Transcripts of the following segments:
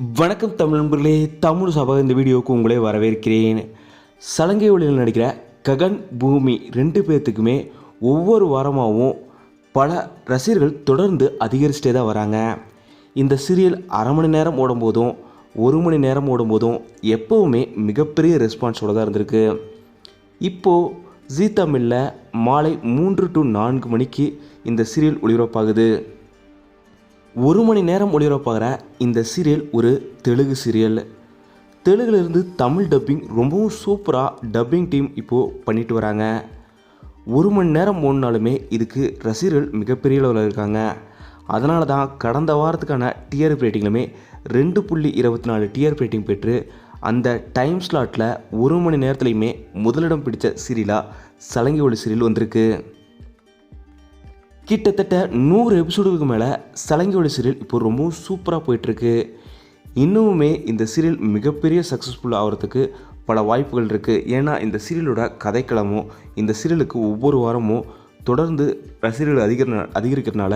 வணக்கம் தமிழ் நண்பர்களே தமிழ் சபா இந்த வீடியோவுக்கு உங்களே வரவேற்கிறேன். சலங்கை ஒளியில் நடிக்கிற ககன் பூமி ரெண்டு பேர்த்துக்குமே ஒவ்வொரு வாரமாகவும் பல ரசிகர்கள் தொடர்ந்து அதிகரிச்சிட்டே தான் வராங்க. இந்த சீரியல் அரை மணி நேரம் ஓடும்போதும் ஒரு மணி நேரம் ஓடும்போதும் எப்போவுமே மிகப்பெரிய ரெஸ்பான்ஸோடு தான் இருந்திருக்கு. இப்போது ஜீ தமிழில் மாலை மூன்று டு நான்கு மணிக்கு இந்த சீரியல் ஒளிபரப்பாகுது. ஒரு மணி நேரம் ஒளிபரப்பாகிற இந்த சீரியல் ஒரு தெலுங்கு சீரியல். தெலுங்குலேருந்து தமிழ் டப்பிங் ரொம்பவும் சூப்பராக டப்பிங் டீம் இப்போது பண்ணிட்டு வராங்க. ஒரு மணி நேரம் ஓடினாலுமே இதுக்கு ரசிகர்கள் மிகப்பெரிய அளவில் இருக்காங்க. அதனால தான் கடந்த வாரத்துக்கான டிஆர்பி ரேட்டிங்லுமே ரெண்டு புள்ளி இருபத்தி நாலு டிஆர்பி ரேட்டிங் பெற்று அந்த டைம் ஸ்லாட்டில் ஒரு மணி நேரத்துலையுமே முதலிடம் பிடித்த சீரியலாக சலங்கை ஒளி சீரியல் வந்திருக்கு. கிட்டத்தட்ட நூறு எபிசோடுக்கு மேலே சலங்கியோட சீரியல் இப்போ ரொம்பவும் சூப்பராக போயிட்டுருக்கு. இன்னுமுமே இந்த சீரியல் மிகப்பெரிய சக்ஸஸ்ஃபுல் ஆகிறதுக்கு பல வாய்ப்புகள் இருக்குது ஏன்னா இந்த சீரியலோட கதைக்களமும் இந்த சீரியலுக்கு ஒவ்வொரு வாரமும் தொடர்ந்து ரசிகர்கள் அதிகர அதிகரிக்கிறதுனால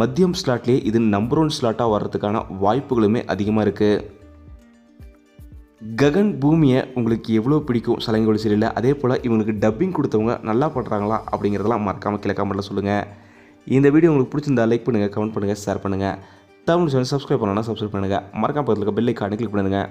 மத்தியம் ஸ்லாட்லேயே இது நம்பர் ஒன் ஸ்லாட்டாக வர்றதுக்கான வாய்ப்புகளுமே அதிகமாக இருக்குது ககன் பூமியை உங்களுக்கு எவ்வளோ பிடிக்கும் சலங்கோடு சீரியலில் அதே போல் இவங்களுக்கு டப்பிங் கொடுத்தவங்க நல்லா பண்ணுறாங்களா அப்படிங்கிறதெல்லாம் மறக்காமல் கீழே கமெண்ட்டில் சொல்லுங்கள் இந்த வீடியோ உங்களுக்கு பிடிச்சிருந்தா லைக் பண்ணுங்கள் கமெண்ட் பண்ணுங்கள் ஷேர் பண்ணுங்கள் தமிழ் சேனல் சப்ஸ்கிரைப் பண்ணலாம் சப்ஸ்கிரைப் பண்ணுங்கள் மறக்காம பக்கத்தில் பெல் ஐக்கானை கிளிக் பண்ணுங்கள்